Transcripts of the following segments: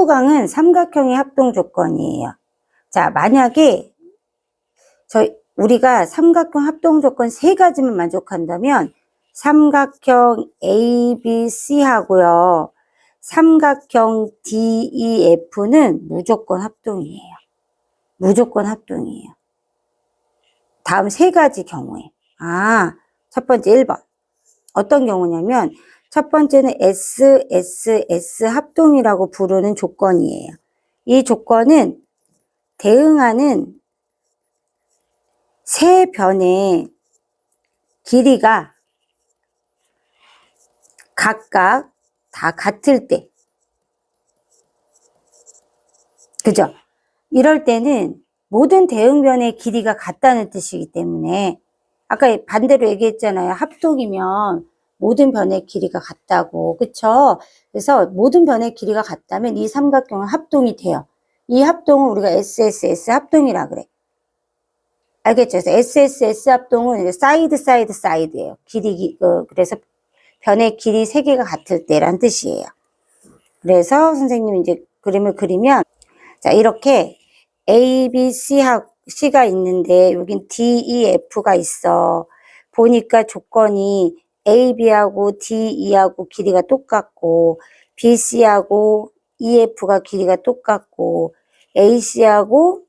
후강은 삼각형의 합동 조건이에요. 자, 만약에 저 우리가 삼각형 합동 조건 세 가지만 만족한다면 삼각형 A, B, C 하고요. 삼각형 D, E, F는 무조건 합동이에요. 무조건 합동이에요. 다음 세 가지 경우에. 아, 첫 번째 1번. 어떤 경우냐면, 첫 번째는 S, S, S 합동이라고 부르는 조건이에요. 이 조건은 대응하는 세 변의 길이가 각각 다 같을 때. 그죠? 이럴 때는 모든 대응변의 길이가 같다는 뜻이기 때문에 아까 반대로 얘기했잖아요. 합동이면 모든 변의 길이가 같다고. 그쵸? 그래서 모든 변의 길이가 같다면 이 삼각형은 합동이 돼요. 이 합동은 우리가 SSS 합동이라 그래. 알겠죠? 그래서 SSS 합동은 사이드 사이드 사이드예요. 길이 기- 어, 그래서 변의 길이 세 개가 같을 때란 뜻이에요. 그래서 선생님이 이제 그림을 그리면 자 이렇게 A, B, C 하, C가 있는데 여긴 D, E, F가 있어. 보니까 조건이 A, B하고 D, E하고 길이가 똑같고 B, C하고 E, F가 길이가 똑같고 A, C하고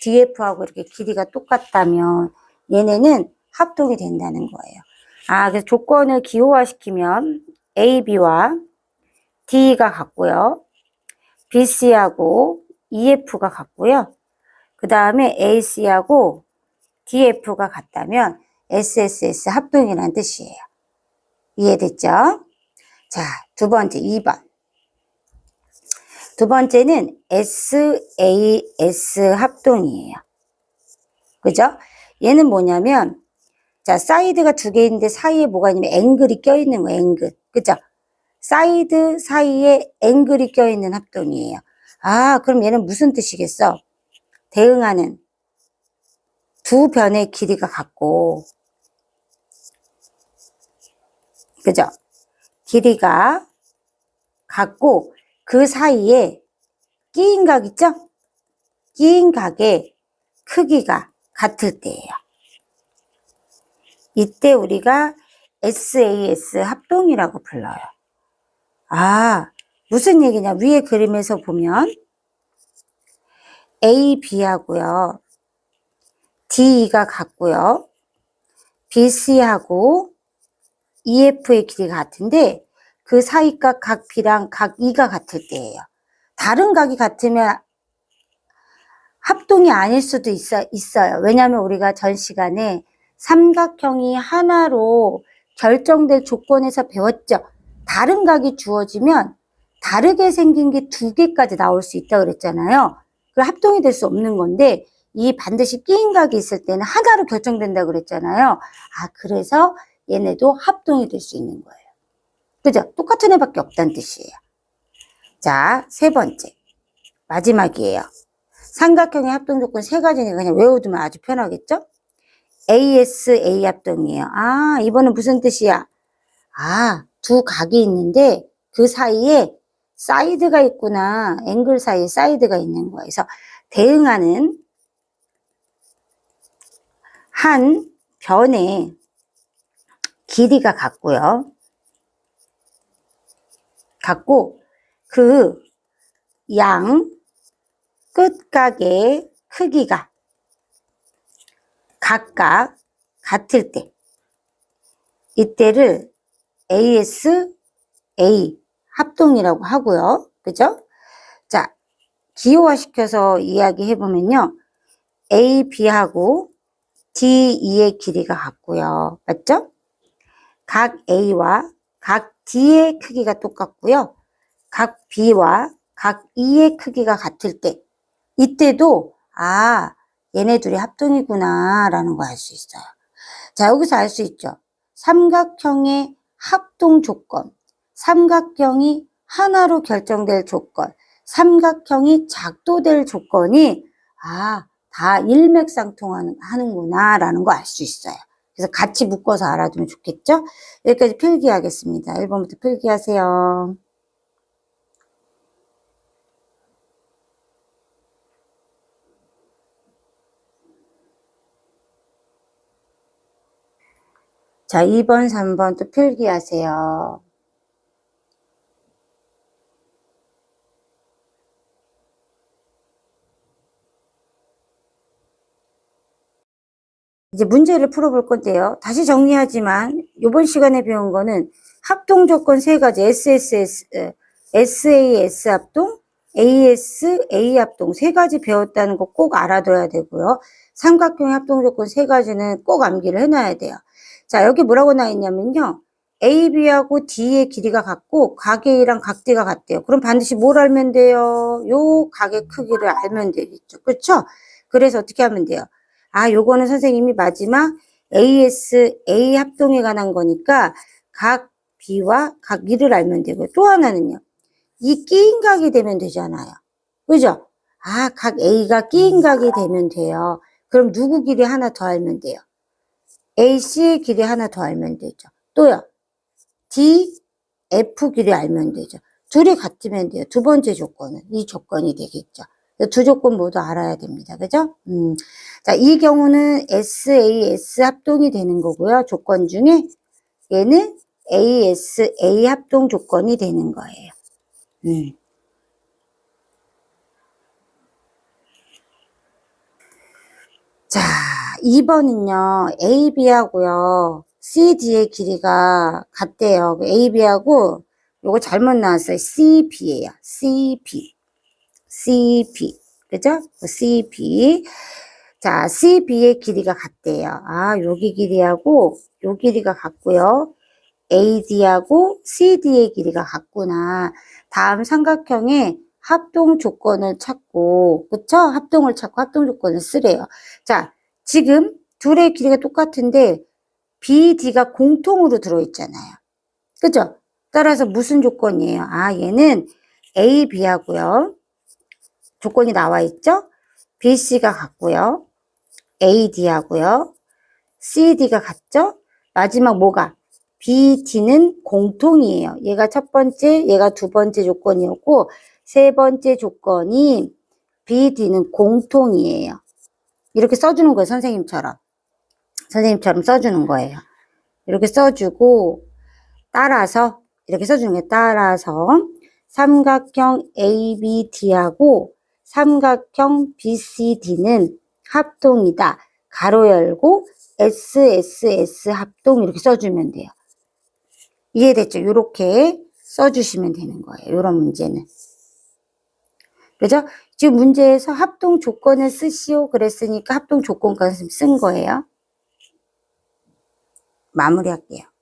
D, F하고 이렇게 길이가 똑같다면 얘네는 합동이 된다는 거예요. 아, 그래서 조건을 기호화시키면 A, B와 D가 같고요. B, C하고 EF가 같고요. 그 다음에 AC하고 DF가 같다면 SSS 합동이라는 뜻이에요. 이해됐죠? 자, 두 번째, 2번. 두 번째는 SAS 합동이에요. 그죠? 얘는 뭐냐면, 자, 사이드가 두 개 있는데 사이에 뭐가 있냐면 앵글이 껴있는 거예요, 앵글. 그죠? 사이드 사이에 앵글이 껴있는 합동이에요. 아, 그럼 얘는 무슨 뜻이겠어? 대응하는 두 변의 길이가 같고, 그죠? 길이가 같고, 그 사이에 끼인 각 있죠? 끼인 각의 크기가 같을 때예요. 이때 우리가 SAS 합동이라고 불러요. 아, 무슨 얘기냐? 위에 그림에서 보면 A, B하고요. D가 같고요. BC하고 EF의 길이가 같은데 그 사이각 각 B랑 각 E가 같을 때예요. 다른 각이 같으면 합동이 아닐 수도 있어, 있어요. 왜냐하면 우리가 전 시간에 삼각형이 하나로 결정될 조건에서 배웠죠. 다른 각이 주어지면 다르게 생긴 게 두 개까지 나올 수 있다 그랬잖아요. 그 합동이 될 수 없는 건데 이 반드시 끼인 각이 있을 때는 하나로 결정된다 그랬잖아요. 아 그래서 얘네도 합동이 될 수 있는 거예요. 그죠? 똑같은 애밖에 없다는 뜻이에요. 자, 세 번째. 마지막이에요. 삼각형의 합동 조건 세 가지니까 그냥 외워두면 아주 편하겠죠? ASA 합동이에요. 아, 이번엔 무슨 뜻이야? 아, 두 각이 있는데 그 사이에 사이드가 있구나. 앵글 사이에 사이드가 있는 거예요. 그래서 대응하는 한 변의 길이가 같고요. 같고 그 양 끝각의 크기가 각각 같을 때 이때를 AS A 합동이라고 하고요. 그죠? 자, 기호화시켜서 이야기해 보면요. A, B하고 D, E의 길이가 같고요. 맞죠? 각 A와 각 D의 크기가 똑같고요. 각 B와 각 E의 크기가 같을 때 이때도 아, 얘네 둘이 합동이구나 라는 거 알 수 있어요. 자, 여기서 알 수 있죠. 삼각형의 합동 조건, 삼각형이 하나로 결정될 조건, 삼각형이 작도될 조건이 아, 다 일맥상통하는 하는구나 라는 거 알 수 있어요. 그래서 같이 묶어서 알아두면 좋겠죠? 여기까지 필기하겠습니다. 1번부터 필기하세요. 자, 2번, 3번 또 필기하세요. 이제 문제를 풀어볼 건데요. 다시 정리하지만 이번 시간에 배운 거는 합동 조건 세 가지 SSS, 에, SAS 합동, AS, A 합동 세 가지 배웠다는 거 꼭 알아둬야 되고요. 삼각형 합동 조건 세 가지는 꼭 암기를 해놔야 돼요. 자, 여기 뭐라고 나와 있냐면요. AB하고 D의 길이가 같고 각 A랑 각 D가 같대요. 그럼 반드시 뭘 알면 돼요? 요 각의 크기를 알면 되겠죠. 그렇죠? 그래서 어떻게 하면 돼요? 아, 요거는 선생님이 마지막 AS, A 합동에 관한 거니까 각 B와 각 1을 알면 되고요. 또 하나는요. 이 끼인 각이 되면 되잖아요. 그죠? 아, 각 A가 끼인 각이 되면 돼요. 그럼 누구 길이 하나 더 알면 돼요. AC의 길이 하나 더 알면 되죠. 또요. D, F 길이 알면 되죠. 둘이 같으면 돼요. 두 번째 조건은. 이 조건이 되겠죠. 두 조건 모두 알아야 됩니다. 그죠? 음. 자, 이 경우는 SAS 합동이 되는 거고요. 조건 중에 얘는 AS, A 합동 조건이 되는 거예요. 음. 자, 2번은요, AB하고요, CD의 길이가 같대요. AB하고, 요거 잘못 나왔어요. CB예요. CB. CB. 그죠? CB. 자, CB의 길이가 같대요. 아, 여기 길이하고, 요 길이가 같고요. AD하고 CD의 길이가 같구나. 다음 삼각형의 합동 조건을 찾고, 그쵸? 합동을 찾고 합동 조건을 쓰래요. 자, 지금 둘의 길이가 똑같은데 BD가 공통으로 들어있잖아요. 그죠? 따라서 무슨 조건이에요? 아, 얘는 AB하고요. 조건이 나와 있죠? BC가 같고요. AD하고요. CD가 같죠? 마지막 뭐가? BD는 공통이에요. 얘가 첫 번째, 얘가 두 번째 조건이었고, 세 번째 조건이 BD는 공통이에요. 이렇게 써주는 거예요, 선생님처럼. 선생님처럼 써주는 거예요. 이렇게 써주고, 따라서, 이렇게 써주는 거예요. 따라서, 삼각형 ABD하고 삼각형 BCD는 합동이다. 가로 열고, SSS 합동 이렇게 써주면 돼요. 이해됐죠? 이렇게 써주시면 되는 거예요. 이런 문제는. 그죠? 지금 문제에서 합동 조건을 쓰시오 그랬으니까 합동 조건까지 쓴 거예요. 마무리할게요.